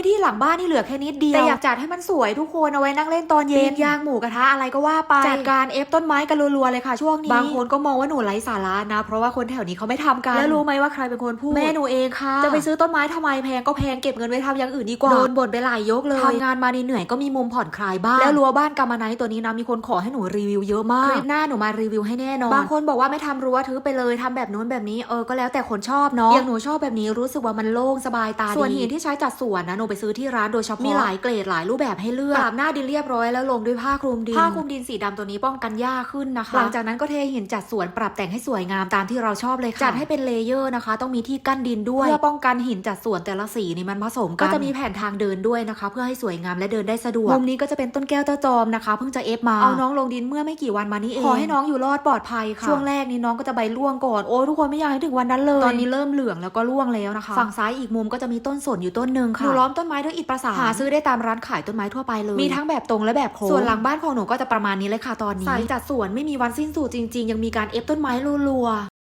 พื้นที่หลังบ้านนี่เหลือแค่นิดเดียวแต่อยากจัดให้มันสวยทุกคนเอาไว้นั่งเล่นตอนเย็นปิ้งย่างหมูกระทะอะไรก็ว่าไปจัดการเอฟต้นไม้กันรัวๆเลยค่ะช่วงนี้บางคนก็มองว่าหนูไร้สาระนะ เพราะว่าคนแถวนี้เขาไม่ทำกันแล้วรู้ไหมว่าใครเป็นคนพูดแม่หนูเองค่ะ จะไปซื้อต้นไม้ทำไมแพงก็แพงเก็บเงินไว้ทำอย่างอื่นดีกว่าโดนบ่นไปหลายยกเลยทำงานมาเหนื่อยๆก็มีมุมผ่อนคลายบ้างแล้วรั้วบ้านกำมะไนท์ตัวนี้นะมีคนขอให้หนูรีวิวเยอะมากคลิปหน้าหนูมารีวิวให้แน่นอนบางคนบอกว่าไม่ทำรั้วถือไปเลยทำแบบนู้นแบบนี้เออก็แล้วแต่คนชอบเนาะอย่างหนูชอบแบบนี้รู้สึกว่ามันโล่งสบายตาดีส่วนหินที่ใช้จัดสวนนะหนูไปซื้อที่ร้านโดยเฉพาะมีหลายเกรดหลายรูปแบบให้เลือกปราบหน้าดินเรียบร้อยแล้วลงด้วยผ้าคลุมดินผ้าคลุมดินสีดำตัวนี้ป้องกันหญ้าขึ้นนะคะ หลังจากนั้นก็เทหินจัดสวนปรับแต่งให้สวยงามตามที่เราชอบเลยค่ะจัดให้เป็นเลเยอร์นะคะ ต้องมีที่กั้นดินด้วยเพื่อป้องกันหินจัดสวนแต่ละสีนี่มันผสมกันก็จะมีแผ่นทางเดินด้วยนะคะ เพื่อให้สวยงามและเดินได้สะดวกมุมนี้ก็จะเป็นต้นแก้วเต้าจอมนะคะเพิ่งจะเอฟมาเอาน้องลงดินเมื่อไม่กี่วันมานี้เองขอให้น้องอยู่รอดปลอดภัยค่ะช่วงแรกนี่น้องก็จะใบร่วงก่อนโอ้ทุกคนไม่อยากให้ถึงวันนั้นเลยตอนนี้เริ่มเหลืองแล้วก็ร่วงแล้วนะคะ ฝั่งซ้ายอีกมุมก็จะมีต้นสนอยู่ต้นหนึ่งค่ะหนูล้อมต้นไม้ด้วยอิฐประสานหาซื้อได้ตามร้านขายต้นไม้ทั่วไปเลย มีทั้งแบบตรงและแบบโค้งส่วนหลังบ้านของหนูก็จะประมาณนี้เลยค่ะตอนนี้สายจัดสวนไม่มีวันสิ้นสุดจริง ๆ ยังมีการเอฟต้นไม้รัวๆ